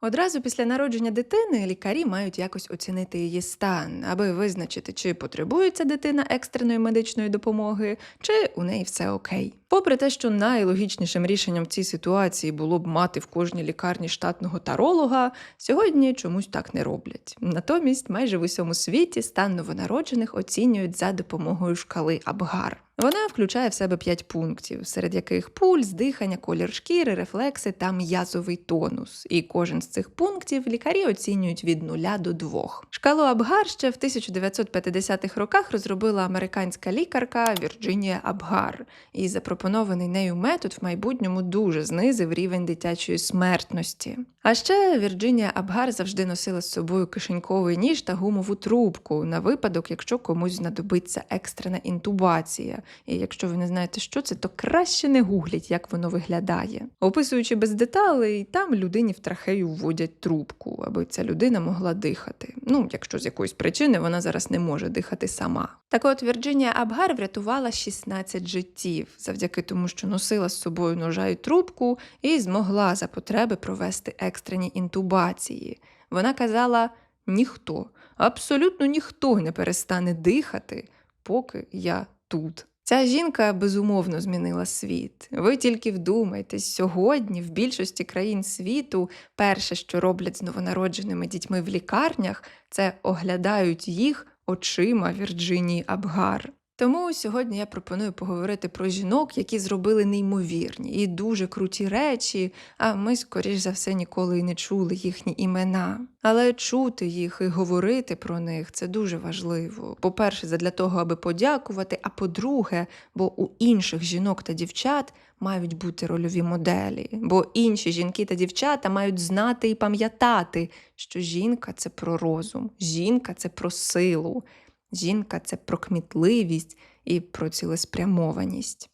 Одразу після народження дитини лікарі мають якось оцінити її стан, аби визначити, чи потребує ця дитина екстреної медичної допомоги, чи у неї все окей. Попри те, що найлогічнішим рішенням в цій ситуації було б мати в кожній лікарні штатного таролога, сьогодні чомусь так не роблять. Натомість, майже в усьому світі стан новонароджених оцінюють за допомогою шкали Абгар. Вона включає в себе п'ять пунктів, серед яких пульс, дихання, колір шкіри, рефлекси та м'язовий тонус. І кожен з цих пунктів лікарі оцінюють від нуля до двох. Шкалу Абгар ще в 1950-х роках розробила американська лікарка Вірджинія Абгар, і запропонований нею метод в майбутньому дуже знизив рівень дитячої смертності. А ще Вірджинія Абгар завжди носила з собою кишеньковий ніж та гумову трубку на випадок, якщо комусь знадобиться екстрена інтубація. І якщо ви не знаєте, що це, то краще не гугліть, як воно виглядає. Описуючи без деталей, там людині в трахею вводять трубку, аби ця людина могла дихати. Ну, якщо з якоїсь причини вона зараз не може дихати сама. Так от Вірджинія Абгар врятувала 16 життів завдяки тому, що носила з собою ножа і трубку і змогла за потреби провести екстрені інтубації. Вона казала: ніхто, абсолютно ніхто не перестане дихати, поки я тут. Ця жінка безумовно змінила світ. Ви тільки вдумайтесь, сьогодні в більшості країн світу перше, що роблять з новонародженими дітьми в лікарнях, це оглядають їх очима Вірджинії Абгар. Тому сьогодні я пропоную поговорити про жінок, які зробили неймовірні і дуже круті речі, а ми, скоріш за все, ніколи й не чули їхні імена. Але чути їх і говорити про них це дуже важливо. По-перше, задля того, аби подякувати. А по-друге, бо у інших жінок та дівчат мають бути рольові моделі, бо інші жінки та дівчата мають знати і пам'ятати, що жінка це про розум, жінка це про силу. Жінка це про кмітливість і про цілеспрямованість.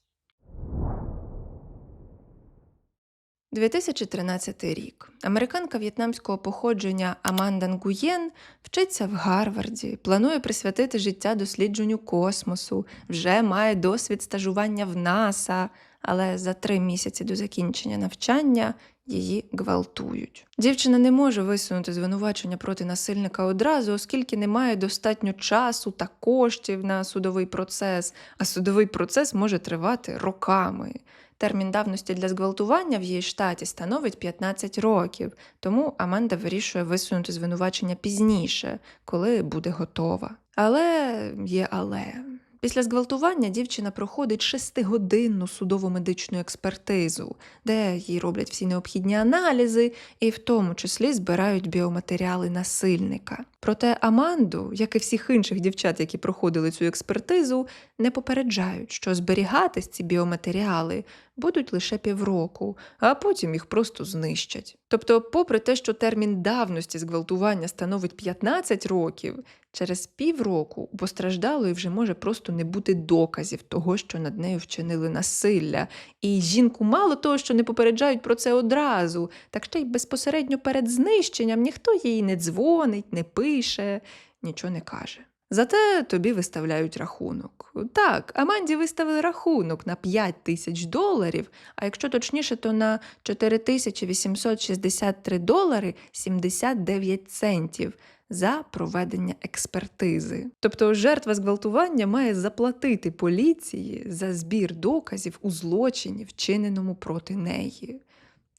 2013 рік. Американка в'єтнамського походження Аманда Нгуєн вчиться в Гарварді, планує присвятити життя дослідженню космосу, вже має досвід стажування в НАСА, але за три місяці до закінчення навчання її гвалтують. Дівчина не може висунути звинувачення проти насильника одразу, оскільки не має достатньо часу та коштів на судовий процес, а судовий процес може тривати роками. Термін давності для зґвалтування в її штаті становить 15 років, тому Аманда вирішує висунути звинувачення пізніше, коли буде готова. Але є але. Після зґвалтування дівчина проходить шестигодинну судово медичну експертизу, де їй роблять всі необхідні аналізи, і в тому числі збирають біоматеріали насильника. Проте Аманду, як і всіх інших дівчат, які проходили цю експертизу, не попереджають, що зберігатись ці біоматеріали будуть лише півроку, а потім їх просто знищать. Тобто, попри те, що термін давності зґвалтування становить 15 років, через півроку у постраждалої вже може просто не бути доказів того, що над нею вчинили насилля. І жінку мало того, що не попереджають про це одразу, так ще й безпосередньо перед знищенням ніхто їй не дзвонить, не пише, нічого не каже. Зате тобі виставляють рахунок. Так, Аманді виставили рахунок на 5 тисяч доларів, а якщо точніше, то на 4863 долари 79 центів за проведення експертизи. Тобто жертва зґвалтування має заплатити поліції за збір доказів у злочині, вчиненому проти неї.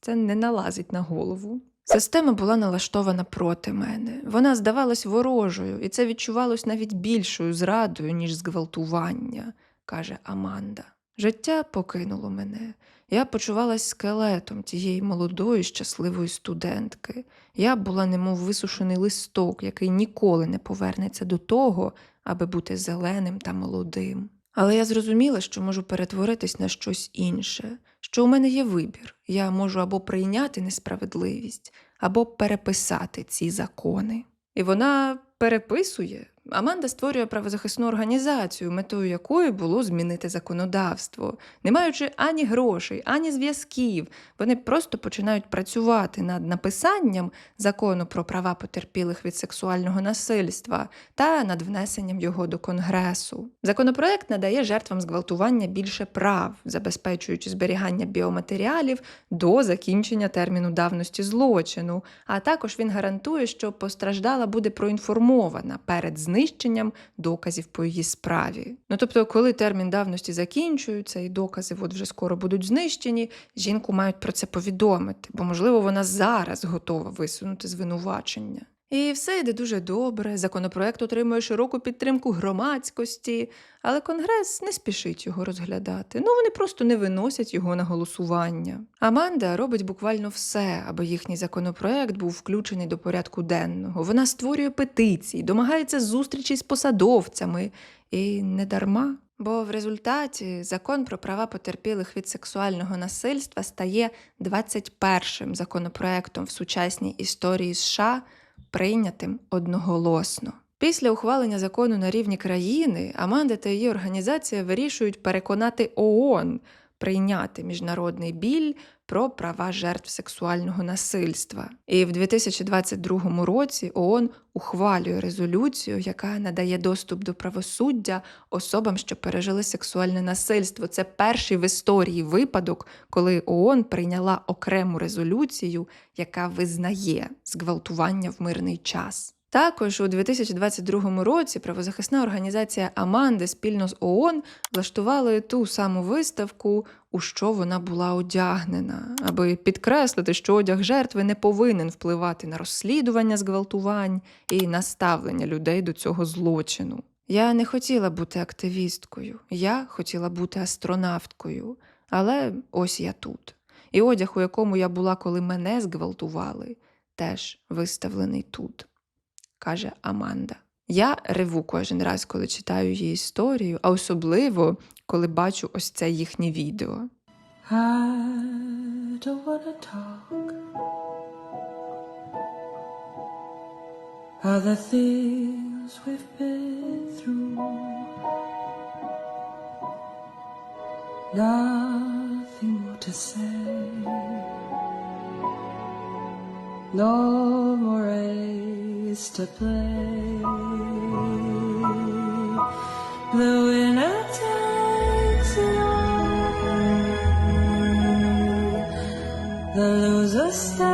Це не налазить на голову. Система була налаштована проти мене. Вона здавалась ворожою, і це відчувалось навіть більшою зрадою, ніж зґвалтування, каже Аманда. Життя покинуло мене. Я почувалась скелетом тієї молодої, щасливої студентки. Я була немов висушений листок, який ніколи не повернеться до того, аби бути зеленим та молодим. Але я зрозуміла, що можу перетворитись на щось інше, що у мене є вибір. Я можу або прийняти несправедливість, або переписати ці закони. І вона переписує Аманда створює правозахисну організацію, метою якої було змінити законодавство. Не маючи ані грошей, ані зв'язків, вони просто починають працювати над написанням закону про права потерпілих від сексуального насильства та над внесенням його до Конгресу. Законопроект надає жертвам зґвалтування більше прав, забезпечуючи зберігання біоматеріалів до закінчення терміну давності злочину. А також він гарантує, що постраждала буде проінформована перед знищенням доказів по її справі. Ну тобто, коли термін давності закінчується і докази от вже скоро будуть знищені, жінку мають про це повідомити, бо можливо вона зараз готова висунути звинувачення. І все йде дуже добре. Законопроект отримує широку підтримку громадськості, але Конгрес не спішить його розглядати. Ну вони просто не виносять його на голосування. Аманда робить буквально все, аби їхній законопроект був включений до порядку денного. Вона створює петиції, домагається зустрічі з посадовцями, і не дарма. Бо в результаті закон про права потерпілих від сексуального насильства стає 21-м законопроектом в сучасній історії США, прийнятим одноголосно. Після ухвалення закону на рівні країни Аманда та її організація вирішують переконати ООН прийняти міжнародний біль про права жертв сексуального насильства. І в 2022 році ООН ухвалює резолюцію, яка надає доступ до правосуддя особам, що пережили сексуальне насильство. Це перший в історії випадок, коли ООН прийняла окрему резолюцію, яка визнає зґвалтування в мирний час. Також у 2022 році правозахисна організація Аманди спільно з ООН влаштували ту саму виставку, у що вона була одягнена, аби підкреслити, що одяг жертви не повинен впливати на розслідування зґвалтувань і на ставлення людей до цього злочину. Я не хотіла бути активісткою, я хотіла бути астронавткою, але ось я тут. І одяг, у якому я була, коли мене зґвалтували, теж виставлений тут каже Аманда. Я реву кожен раз, коли читаю її історію, а особливо, коли бачу ось це їхнє відео. I don't wanna talk of the things we've been through. Nothing more to say. No race to play. The winner takes it all. The loser stands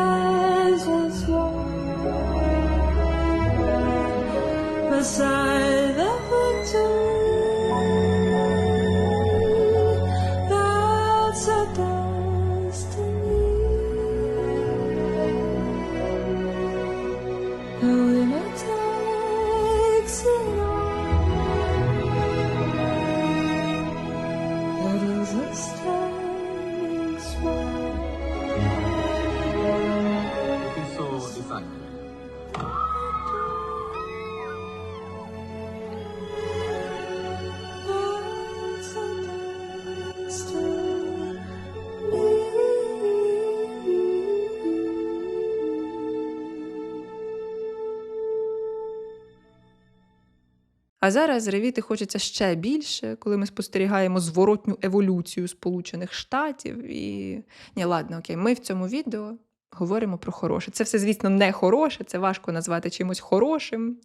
Зараз ревіти хочеться ще більше, коли ми спостерігаємо зворотню еволюцію Сполучених Штатів. І ні, ладно, окей, ми в цьому відео говоримо про хороше. Це все, звісно, не хороше, це важко назвати чимось хорошим.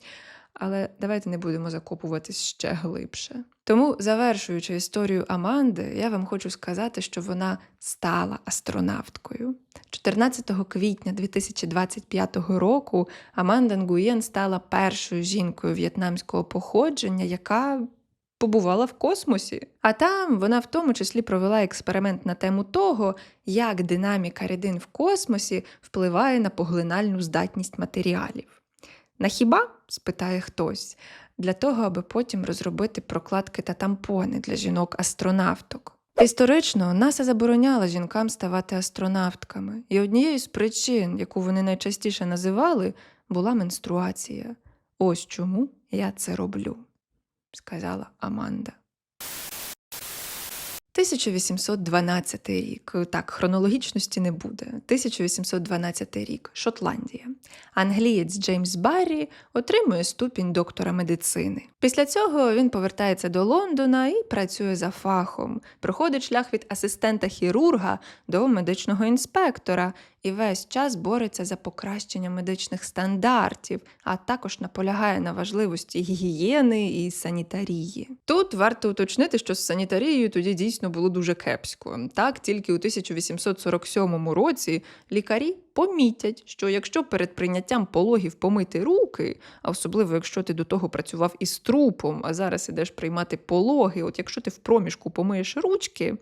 Але давайте не будемо закопуватись ще глибше. Тому, завершуючи історію Аманди, я вам хочу сказати, що вона стала астронавткою. 14 квітня 2025 року Аманда Нгуєн стала першою жінкою в'єтнамського походження, яка побувала в космосі. А там вона в тому числі провела експеримент на тему того, як динаміка рідин в космосі впливає на поглинальну здатність матеріалів. На хіба? спитає хтось, для того, аби потім розробити прокладки та тампони для жінок-астронавток. Історично НАСА забороняла жінкам ставати астронавтками, і однією з причин, яку вони найчастіше називали, була менструація. Ось чому я це роблю, сказала Аманда. 1812 рік. Так, хронологічності не буде. 1812 рік. Шотландія. Англієць Джеймс Баррі отримує ступінь доктора медицини. Після цього він повертається до Лондона і працює за фахом. Проходить шлях від асистента хірурга до медичного інспектора і весь час бореться за покращення медичних стандартів, а також наполягає на важливості гігієни і санітарії. Тут варто уточнити, що з санітарією тоді дійсно було дуже кепсько. Так, тільки у 1847 році лікарі помітять, що якщо перед прийняттям пологів помити руки, а особливо якщо ти до того працював із трупом, а зараз ідеш приймати пологи, от якщо ти в проміжку помиєш ручки,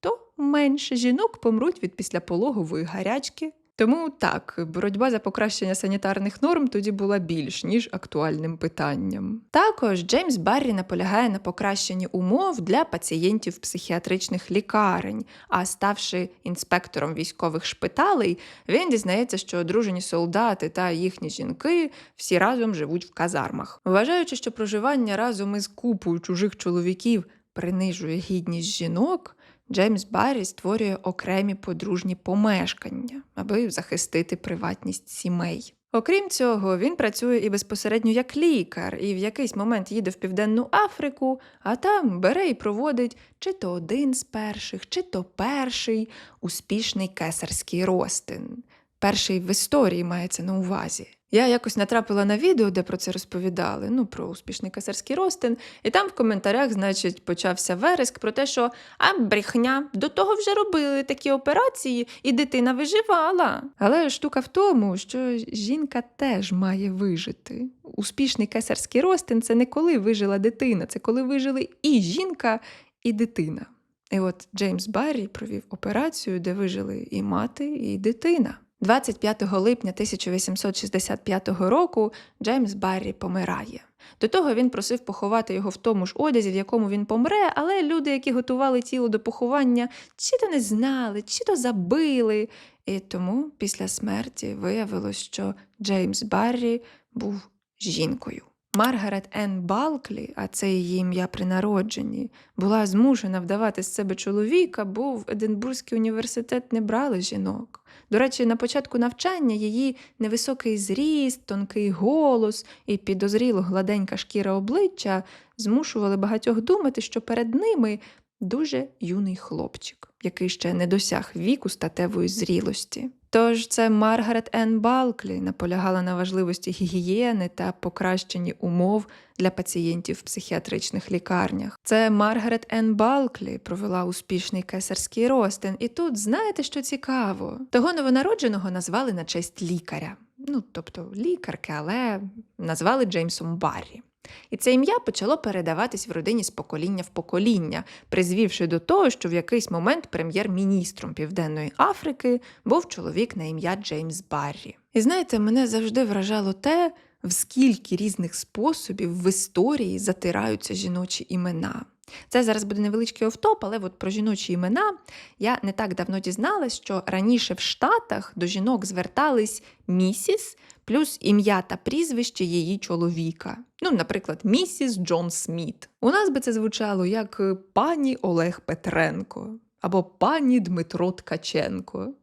то менше жінок помруть від післяпологової гарячки. Тому так, боротьба за покращення санітарних норм тоді була більш ніж актуальним питанням. Також Джеймс Баррі наполягає на покращенні умов для пацієнтів психіатричних лікарень. А ставши інспектором військових шпиталей, він дізнається, що одружені солдати та їхні жінки всі разом живуть в казармах. Вважаючи, що проживання разом із купою чужих чоловіків принижує гідність жінок. Джеймс Баррі створює окремі подружні помешкання, аби захистити приватність сімей. Окрім цього, він працює і безпосередньо як лікар, і в якийсь момент їде в Південну Африку, а там бере і проводить чи то один з перших, чи то перший успішний кесарський ростин. Перший в історії мається на увазі. Я якось натрапила на відео, де про це розповідали, ну про успішний кесарський ростин, і там в коментарях, значить, почався вереск про те, що а брехня, до того вже робили такі операції, і дитина виживала. Але штука в тому, що жінка теж має вижити. Успішний кесарський ростин це не коли вижила дитина, це коли вижили і жінка, і дитина. І от Джеймс Баррі провів операцію, де вижили і мати, і дитина. 25 липня 1865 року Джеймс Баррі помирає. До того він просив поховати його в тому ж одязі, в якому він помре, але люди, які готували тіло до поховання, чи то не знали, чи то забили. І тому після смерті виявилось, що Джеймс Баррі був жінкою. Маргарет Енн Балклі, а це її ім'я при народженні, була змушена вдавати з себе чоловіка, бо в Единбурзький університет не брали жінок. До речі, на початку навчання її невисокий зріст, тонкий голос і підозріло гладенька шкіра обличчя змушували багатьох думати, що перед ними дуже юний хлопчик, який ще не досяг віку статевої зрілості. Тож це Маргарет Енн Балклі наполягала на важливості гігієни та покращенні умов для пацієнтів в психіатричних лікарнях. Це Маргарет Енн Балклі провела успішний кесарський ростин. І тут знаєте, що цікаво? Того новонародженого назвали на честь лікаря. Ну, тобто лікарки, але назвали Джеймсом Баррі. І це ім'я почало передаватись в родині з покоління в покоління, призвівши до того, що в якийсь момент прем'єр-міністром Південної Африки був чоловік на ім'я Джеймс Баррі. І знаєте, мене завжди вражало те, в скільки різних способів в історії затираються жіночі імена. Це зараз буде невеличкий офтоп, але от про жіночі імена я не так давно дізналась, що раніше в Штатах до жінок звертались місіс плюс ім'я та прізвище її чоловіка. Ну, наприклад, місіс Джон Сміт. У нас би це звучало як е, пані Олег Петренко або пані Дмитро Ткаченко.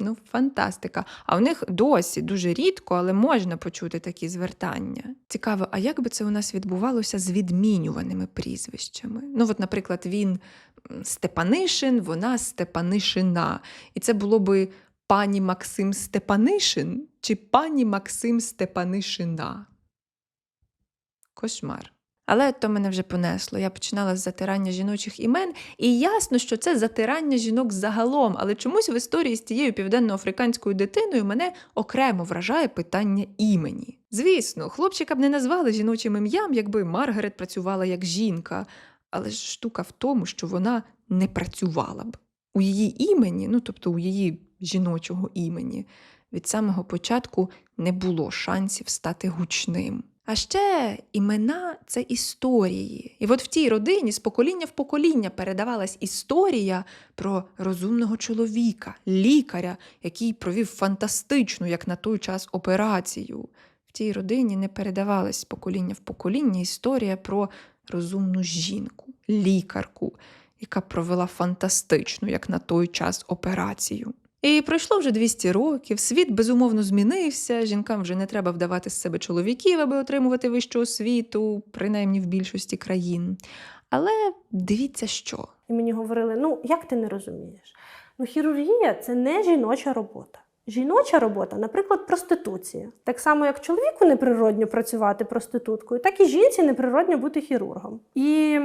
Ну, фантастика. А в них досі дуже рідко, але можна почути такі звертання. Цікаво, а як би це у нас відбувалося з відмінюваними прізвищами? Ну, от, наприклад, він Степанишин, вона Степанишина. І це було би пані Максим Степанишин чи пані Максим Степанишина. Кошмар. Але то мене вже понесло. Я починала з затирання жіночих імен, і ясно, що це затирання жінок загалом, але чомусь в історії з тією південноафриканською дитиною мене окремо вражає питання імені. Звісно, хлопчика б не назвали жіночим ім'ям, якби Маргарет працювала як жінка, але ж штука в тому, що вона не працювала б. У її імені, ну тобто у її жіночого імені, від самого початку не було шансів стати гучним. А ще імена це історії. І от в тій родині з покоління в покоління передавалась історія про розумного чоловіка, лікаря, який провів фантастичну, як на той час, операцію. В тій родині не передавалась з покоління в покоління історія про розумну жінку, лікарку, яка провела фантастичну, як на той час, операцію. І пройшло вже 200 років, світ безумовно змінився. Жінкам вже не треба вдавати з себе чоловіків, аби отримувати вищу освіту, принаймні в більшості країн. Але дивіться, що І мені говорили: ну як ти не розумієш? Ну, хірургія це не жіноча робота. Жіноча робота, наприклад, проституція. Так само, як чоловіку неприродньо працювати проституткою, так і жінці неприродньо бути хірургом. І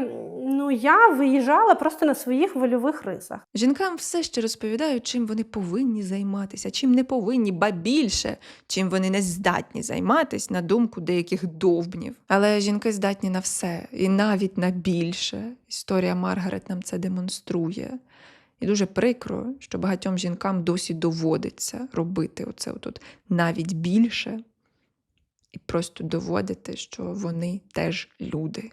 ну, я виїжджала просто на своїх вольових рисах. жінкам все ще розповідають, чим вони повинні займатися, чим не повинні, ба більше, чим вони не здатні займатися на думку деяких довбнів. Але жінки здатні на все, і навіть на більше. Історія Маргарет нам це демонструє. І дуже прикро, що багатьом жінкам досі доводиться робити оце отут навіть більше, і просто доводити, що вони теж люди.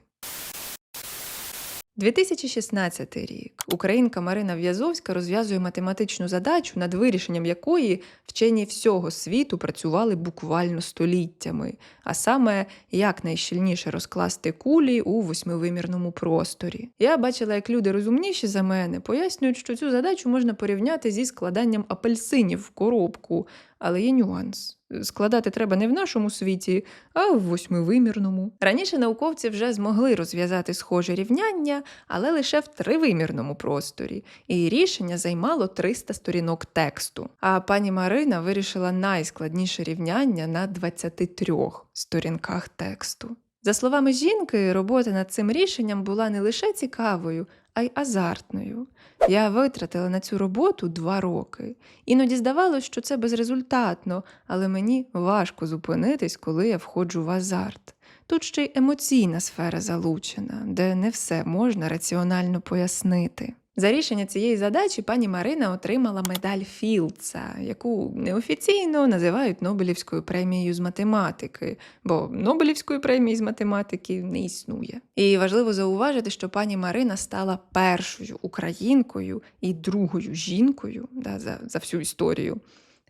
2016 рік українка Марина В'язовська розв'язує математичну задачу, над вирішенням якої вчені всього світу працювали буквально століттями, а саме як найщільніше розкласти кулі у восьмивимірному просторі. Я бачила, як люди розумніші за мене пояснюють, що цю задачу можна порівняти зі складанням апельсинів в коробку, але є нюанс. Складати треба не в нашому світі, а в восьмивимірному. Раніше науковці вже змогли розв'язати схоже рівняння, але лише в тривимірному просторі, і рішення займало 300 сторінок тексту. А пані Марина вирішила найскладніше рівняння на 23 сторінках тексту. За словами жінки, робота над цим рішенням була не лише цікавою, а й азартною. Я витратила на цю роботу два роки. Іноді здавалось, що це безрезультатно, але мені важко зупинитись, коли я входжу в азарт. Тут ще й емоційна сфера залучена, де не все можна раціонально пояснити. За рішення цієї задачі пані Марина отримала медаль Філдса, яку неофіційно називають Нобелівською премією з математики, бо Нобелівської премії з математики не існує. І важливо зауважити, що пані Марина стала першою українкою і другою жінкою да, за, за всю історію,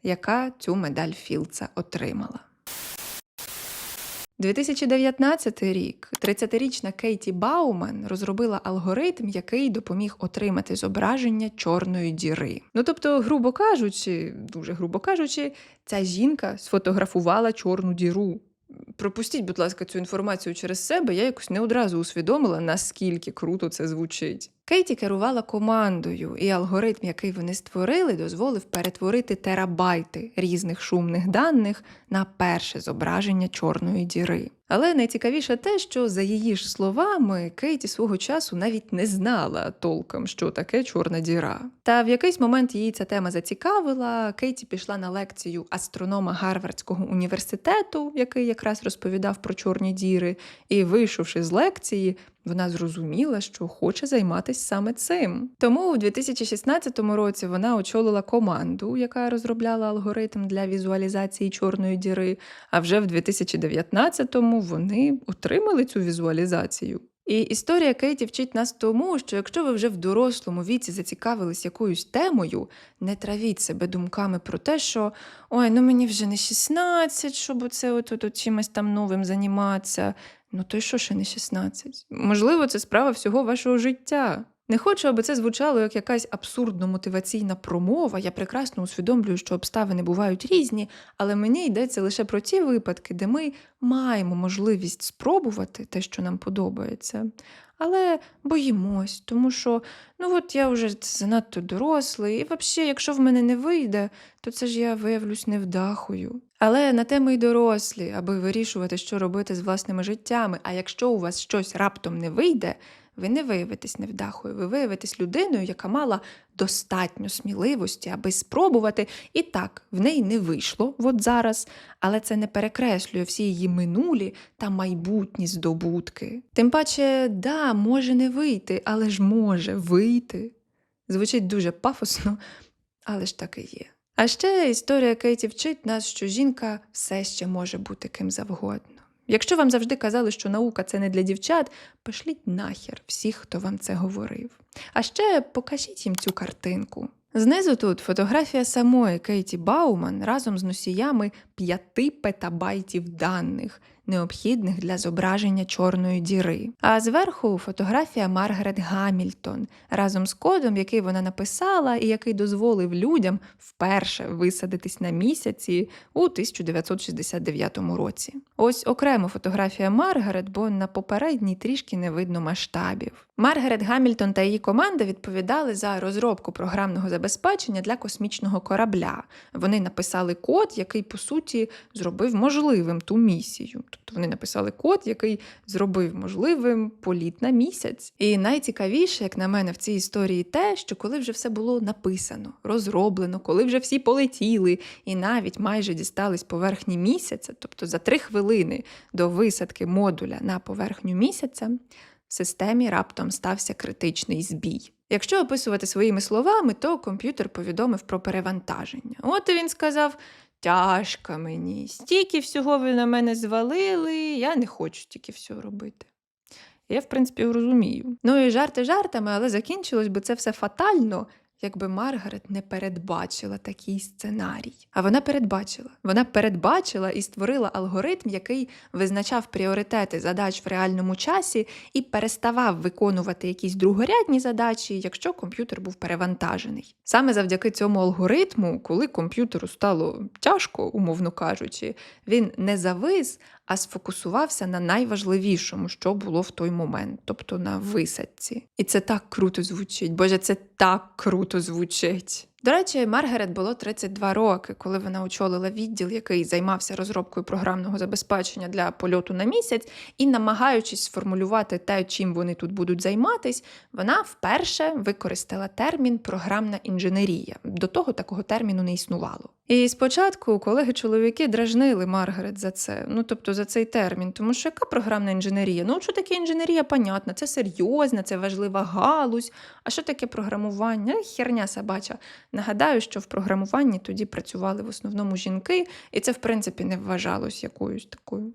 яка цю медаль Філдса отримала. 2019 рік 30-річна Кейті Бауман розробила алгоритм, який допоміг отримати зображення чорної діри. Ну тобто, грубо кажучи, дуже грубо кажучи, ця жінка сфотографувала чорну діру. Пропустіть, будь ласка, цю інформацію через себе. Я якось не одразу усвідомила, наскільки круто це звучить. Кейті керувала командою, і алгоритм, який вони створили, дозволив перетворити терабайти різних шумних даних на перше зображення чорної діри. Але найцікавіше те, що за її ж словами Кейті свого часу навіть не знала толком, що таке чорна діра. Та в якийсь момент її ця тема зацікавила. Кейті пішла на лекцію астронома Гарвардського університету, який якраз розповідав про чорні діри, і, вийшовши з лекції, вона зрозуміла, що хоче займатися саме цим. Тому у 2016 році вона очолила команду, яка розробляла алгоритм для візуалізації чорної діри. А вже в 2019-му вони отримали цю візуалізацію. І історія Кейті вчить нас тому, що якщо ви вже в дорослому віці зацікавились якоюсь темою, не травіть себе думками про те, що ой, ну мені вже не 16, щоб оце от, от, чимось там новим займатися. Ну то й що ще не 16? Можливо, це справа всього вашого життя. Не хочу, аби це звучало як якась абсурдно мотиваційна промова. Я прекрасно усвідомлюю, що обставини бувають різні, але мені йдеться лише про ті випадки, де ми маємо можливість спробувати те, що нам подобається. Але боїмось, тому що ну от я вже занадто дорослий, і взагалі, якщо в мене не вийде, то це ж я виявлюсь невдахою. Але на те ми й дорослі, аби вирішувати, що робити з власними життями. А якщо у вас щось раптом не вийде, ви не виявитесь невдахою, ви виявитесь людиною, яка мала достатньо сміливості, аби спробувати. І так, в неї не вийшло от зараз, але це не перекреслює всі її минулі та майбутні здобутки. Тим паче, да, може не вийти, але ж може вийти. Звучить дуже пафосно, але ж так і є. А ще історія Кейті вчить нас, що жінка все ще може бути ким завгодно. Якщо вам завжди казали, що наука це не для дівчат, пошліть нахер всіх, хто вам це говорив. А ще покажіть їм цю картинку. Знизу тут фотографія самої Кейті Бауман разом з носіями 5 петабайтів даних. Необхідних для зображення чорної діри. А зверху фотографія Маргарет Гамільтон разом з кодом, який вона написала і який дозволив людям вперше висадитись на місяці у 1969 році. Ось окремо фотографія Маргарет, бо на попередній трішки не видно масштабів. Маргарет Гамільтон та її команда відповідали за розробку програмного забезпечення для космічного корабля. Вони написали код, який по суті зробив можливим ту місію. Тобто вони написали код, який зробив можливим політ на місяць. І найцікавіше, як на мене, в цій історії те, що коли вже все було написано, розроблено, коли вже всі полетіли і навіть майже дістались поверхні місяця, тобто за три хвилини до висадки модуля на поверхню місяця, в системі раптом стався критичний збій. Якщо описувати своїми словами, то комп'ютер повідомив про перевантаження. От він сказав: тяжко мені, стільки всього ви на мене звалили, я не хочу тільки всього робити. Я, в принципі, розумію. Ну і жарти жартами, але закінчилось би це все фатально, якби Маргарет не передбачила такий сценарій. А вона передбачила. Вона передбачила і створила алгоритм, який визначав пріоритети задач в реальному часі і переставав виконувати якісь другорядні задачі, якщо комп'ютер був перевантажений. Саме завдяки цьому алгоритму, коли комп'ютеру стало тяжко, умовно кажучи, він не завис, а сфокусувався на найважливішому, що було в той момент, тобто на висадці. І це так круто звучить. Боже, це так круто звучить. До речі, Маргарет було 32 роки, коли вона очолила відділ, який займався розробкою програмного забезпечення для польоту на місяць, і, намагаючись сформулювати те, чим вони тут будуть займатись, вона вперше використала термін програмна інженерія. До того такого терміну не існувало. І спочатку колеги-чоловіки дражнили Маргарет за це, ну тобто за цей термін, тому що яка програмна інженерія? Ну, що таке інженерія, понятно, це серйозна, це важлива галузь. А що таке програмування? Херня собача. Нагадаю, що в програмуванні тоді працювали в основному жінки, і це, в принципі, не вважалось якоюсь такою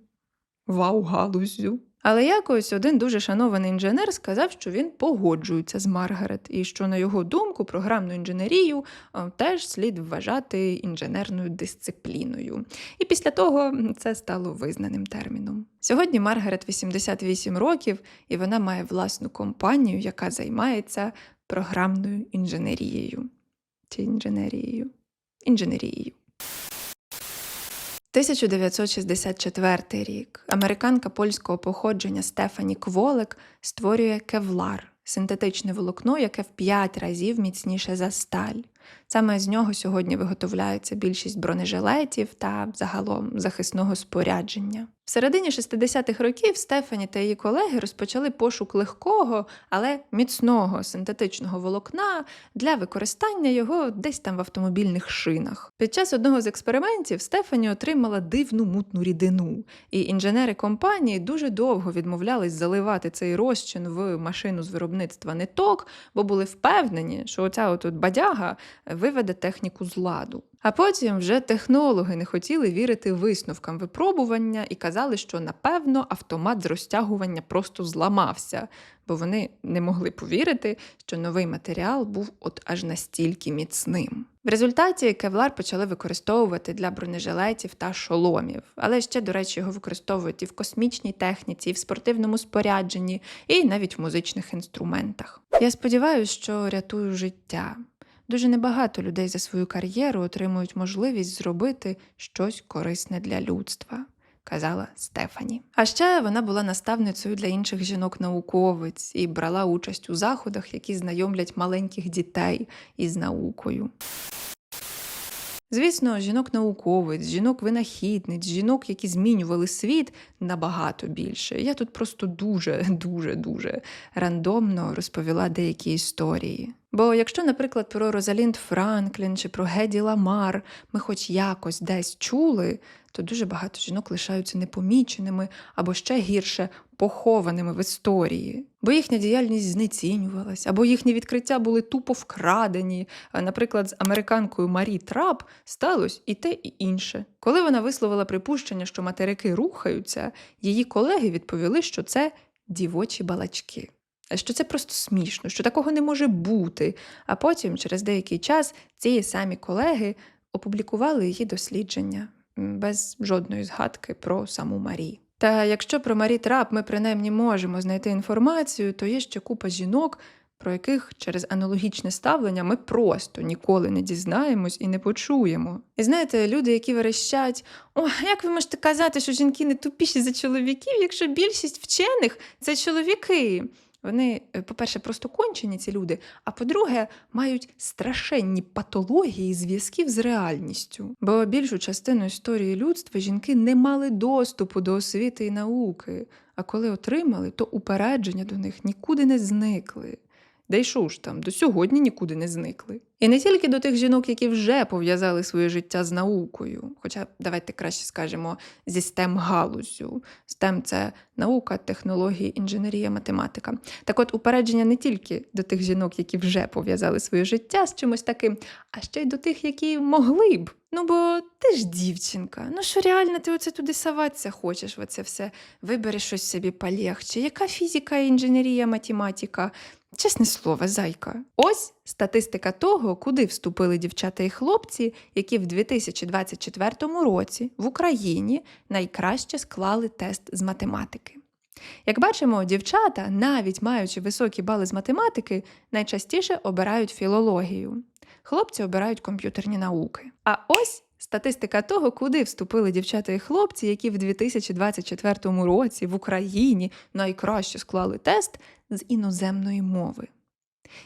вау-галузю. Але якось один дуже шанований інженер сказав, що він погоджується з Маргарет, і що, на його думку, програмну інженерію е, теж слід вважати інженерною дисципліною. І після того це стало визнаним терміном. Сьогодні Маргарет 88 років, і вона має власну компанію, яка займається програмною інженерією. Чи інженерією? Інженерією. 1964 рік. Американка польського походження Стефані Кволик створює кевлар синтетичне волокно, яке в 5 разів міцніше за сталь. Саме з нього сьогодні виготовляється більшість бронежилетів та загалом захисного спорядження. В середині 60-х років Стефані та її колеги розпочали пошук легкого, але міцного синтетичного волокна для використання його десь там в автомобільних шинах. Під час одного з експериментів Стефані отримала дивну мутну рідину, і інженери компанії дуже довго відмовлялись заливати цей розчин в машину з виробництва ниток, бо були впевнені, що оця от бадяга виведе техніку з ладу. А потім вже технологи не хотіли вірити висновкам випробування і казали, що напевно автомат з розтягування просто зламався, бо вони не могли повірити, що новий матеріал був от аж настільки міцним. В результаті кевлар почали використовувати для бронежилетів та шоломів, але ще, до речі, його використовують і в космічній техніці, і в спортивному спорядженні, і навіть в музичних інструментах. Я сподіваюся, що рятую життя. Дуже небагато людей за свою кар'єру отримують можливість зробити щось корисне для людства, казала Стефані. А ще вона була наставницею для інших жінок-науковиць і брала участь у заходах, які знайомлять маленьких дітей із наукою. Звісно, жінок-науковиць, жінок-винахідниць, жінок, які змінювали світ, набагато більше. Я тут просто дуже, дуже, дуже рандомно розповіла деякі історії. Бо якщо, наприклад, про Розалінд Франклін чи про Геді Ламар ми хоч якось десь чули, то дуже багато жінок лишаються непоміченими або ще гірше похованими в історії, бо їхня діяльність знецінювалась, або їхні відкриття були тупо вкрадені. Наприклад, з американкою Марі Трап сталося і те, і інше. Коли вона висловила припущення, що материки рухаються, її колеги відповіли, що це дівочі балачки. Що це просто смішно, що такого не може бути. А потім, через деякий час, ці самі колеги опублікували її дослідження без жодної згадки про саму Марі. Та якщо про Марі Трап ми принаймні можемо знайти інформацію, то є ще купа жінок, про яких через аналогічне ставлення ми просто ніколи не дізнаємось і не почуємо. І знаєте, люди, які верещать, о, як ви можете казати, що жінки не тупіші за чоловіків, якщо більшість вчених це чоловіки. Вони, е, по-перше, просто кончені ці люди, а по-друге, мають страшенні патології зв'язків з реальністю. Бо більшу частину історії людства жінки не мали доступу до освіти і науки, а коли отримали, то упередження до них нікуди не зникли. Да й що ж там, до сьогодні нікуди не зникли. І не тільки до тих жінок, які вже пов'язали своє життя з наукою, хоча давайте краще скажемо зі stem галузю. STEM – це наука, технології, інженерія, математика. Так от упередження не тільки до тих жінок, які вже пов'язали своє життя з чимось таким, а ще й до тих, які могли б. Ну бо ти ж дівчинка. Ну що реально ти оце туди саватися хочеш, оце все вибери щось собі полегче. Яка фізика, інженерія, математика? Чесне слово, зайка. Ось статистика того, куди вступили дівчата і хлопці, які в 2024 році в Україні найкраще склали тест з математики. Як бачимо, дівчата, навіть маючи високі бали з математики, найчастіше обирають філологію. Хлопці обирають комп'ютерні науки. А ось статистика того, куди вступили дівчата і хлопці, які в 2024 році в Україні найкраще склали тест з іноземної мови.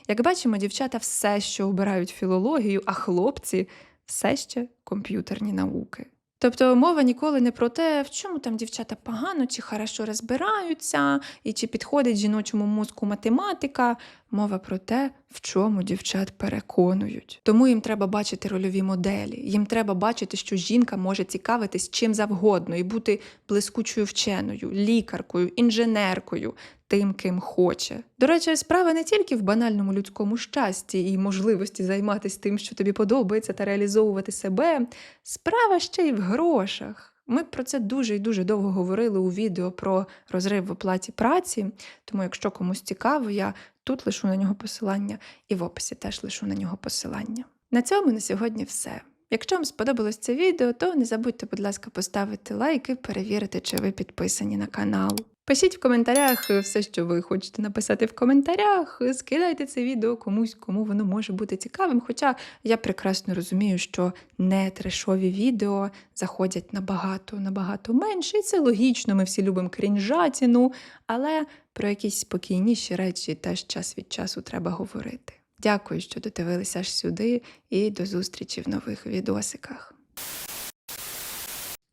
Як бачимо, дівчата все ще обирають філологію, а хлопці все ще комп'ютерні науки. Тобто мова ніколи не про те, в чому там дівчата погано чи хорошо розбираються, і чи підходить жіночому мозку математика. Мова про те, в чому дівчат переконують. Тому їм треба бачити рольові моделі. Їм треба бачити, що жінка може цікавитись чим завгодно і бути блискучою вченою, лікаркою, інженеркою, тим, ким хоче. До речі, справа не тільки в банальному людському щасті і можливості займатися тим, що тобі подобається, та реалізовувати себе. Справа ще й в грошах. Ми про це дуже і дуже довго говорили у відео про розрив в оплаті праці. Тому, якщо комусь цікаво, я тут лишу на нього посилання і в описі теж лишу на нього посилання. На цьому на сьогодні все. Якщо вам сподобалось це відео, то не забудьте, будь ласка, поставити лайк і перевірити, чи ви підписані на канал. Пишіть в коментарях все, що ви хочете написати в коментарях. Скидайте це відео комусь, кому воно може бути цікавим. Хоча я прекрасно розумію, що не трешові відео заходять набагато набагато менше, і це логічно. Ми всі любимо крінжатіну, але про якісь спокійніші речі теж час від часу треба говорити. Дякую, що додивилися аж сюди, і до зустрічі в нових відосиках.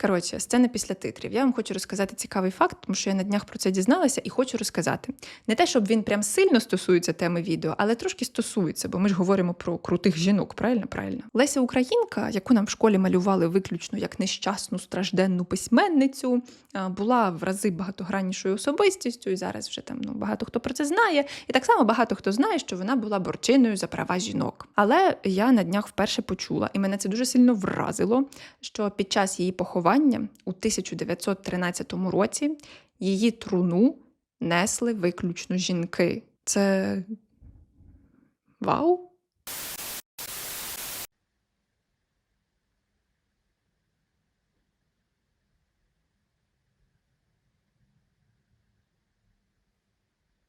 Коротше, сцена після титрів. Я вам хочу розказати цікавий факт, тому що я на днях про це дізналася і хочу розказати. Не те, щоб він прям сильно стосується теми відео, але трошки стосується, бо ми ж говоримо про крутих жінок, правильно? Правильно. Леся Українка, яку нам в школі малювали виключно як нещасну стражденну письменницю, була в рази багатограннішою особистістю, і зараз вже там ну, багато хто про це знає. І так само багато хто знає, що вона була борчиною за права жінок. Але я на днях вперше почула, і мене це дуже сильно вразило, що під час її поховання у 1913 році її труну несли виключно жінки. Це вау!